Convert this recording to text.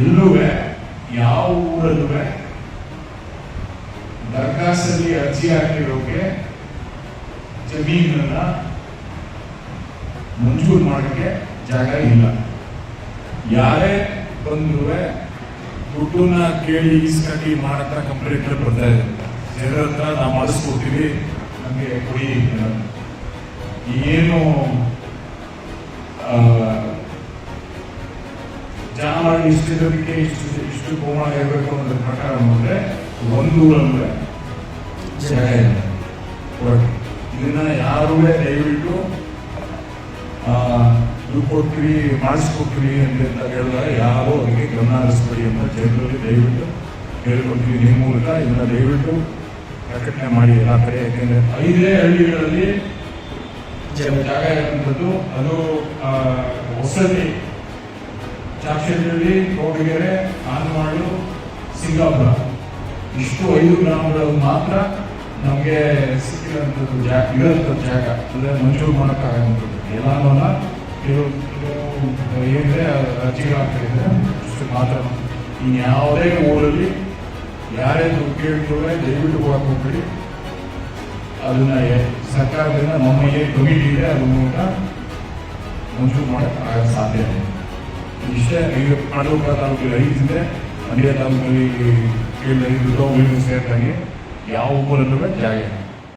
ಎಲ್ಲೂ ಯಾವ ಊರಲ್ಲೂ ದರ್ಖಾಸ್ತಲ್ಲಿ ಅರ್ಜಿ ಹಾಕಿರೋಕೆ ಜಮೀನನ್ನ ಮಂಜೂರು ಮಾಡೋಕ್ಕೆ ಜಾಗ ಇಲ್ಲ. ಯಾರೇ ಬಂದ್ರು ದುಡ್ಡನ್ನ ಕೇಳಿ ಇಸ್ಕಟ್ಟಿ ಮಾಡತ್ರ ಕಂಪ್ಲೇಂಟ್ ಬರ್ತಾ ಇದೆ. ಜನರ ಹತ್ರ ನಾವು ಮಾಡಿಸ್ಕೊಡ್ತೀವಿ, ನಮಗೆ ಕೊಡಿ. ಏನು ಆ, ಜಾನುವಾರು ಇಷ್ಟು ಇಷ್ಟು ಇಷ್ಟು ಗೋಮಾಳ ಇರಬೇಕು ಅನ್ನೋದ್ರ ಪ್ರಕಾರ ನೋಡಿದ್ರೆ ಒಂದು ಅಂದ್ರೆ ಇಲ್ಲ ಹೊರಗೆ. ಇದನ್ನ ಯಾರೂ ದಯವಿಟ್ಟು ಆ, ಕೊಟ್ರಿ ಮಾಡಿಸ್ಕೊಟ್ರಿ ಅಂತ ಹೇಳಿದಾಗ ಯಾರು ಅದಕ್ಕೆ ಗಮನ ಹರಿಸ್ಬೇಡಿ ಅಂತ ಜನರಲ್ಲಿ ದಯವಿಟ್ಟು ಹೇಳ್ಕೊಡ್ತೀವಿ ನಿಮ್ಮ ಮೂಲಕ ಇದನ್ನ ದಯವಿಟ್ಟು ಪ್ರಕಟಣೆ ಮಾಡಿ ಎಲ್ಲ ಕಡೆ. ಯಾಕೆಂದ್ರೆ ಐದೇ ಹಳ್ಳಿಗಳಲ್ಲಿ ಜಾಗ ಇರುವಂಥದ್ದು ಅದು ಆ, ಹೊಸದಿ ಕೋಡಿಗೆರೆ ಆನವಾಳು, ಸಿಂಗಾಪುರ. ಇಷ್ಟು ಐದು ಗ್ರಾಮಗಳಲ್ಲಿ ಮಾತ್ರ ನಮಗೆ ಸಿಕ್ಕಿರೋಂಥದ್ದು ಜಾಗ ಇರೋಂಥದ್ದು ಜಾಗ. ಅಂದರೆ ಮಂಜೂರು ಮಾಡೋಕ್ಕಾಗಂಥದ್ದು ಎಲ್ಲಾನು ಇದು ಇದು ಏನಿದೆ ಅರ್ಜಿಗಳಾಗ್ತಿದೆ ಇಷ್ಟು ಮಾತ್ರ. ಇನ್ಯಾವುದೇ ಊರಲ್ಲಿ ಯಾರೇ ದುಡ್ಡು ಕೇಳ್ತಾರೆ ದಯವಿಟ್ಟು ಹೋಗಕ್ಕೆ ಹೋಗ್ಬೇಡಿ. ಅದನ್ನ ಸರ್ಕಾರದಿಂದ ನಮ್ಮ ಏನು ಕಮಿಟಿ ಇದೆ ಅದ್ರ ಮೂಲಕ ಮಂಜೂರು ಮಾಡೋಕ್ಕೆ ಸಾಧ್ಯ ಇಲ್ಲ. ಇಷ್ಟೇ. ಈಗ ಕಡೂರು ತಾಲೂಕಲ್ಲಿ ಐದಿದೆ ಮಂಡ್ಯ ತಾಲೂಕಲ್ಲಿ ಏಳು ಐದು ಯಾವ ಊರಲ್ಲೂ ಜಾಗ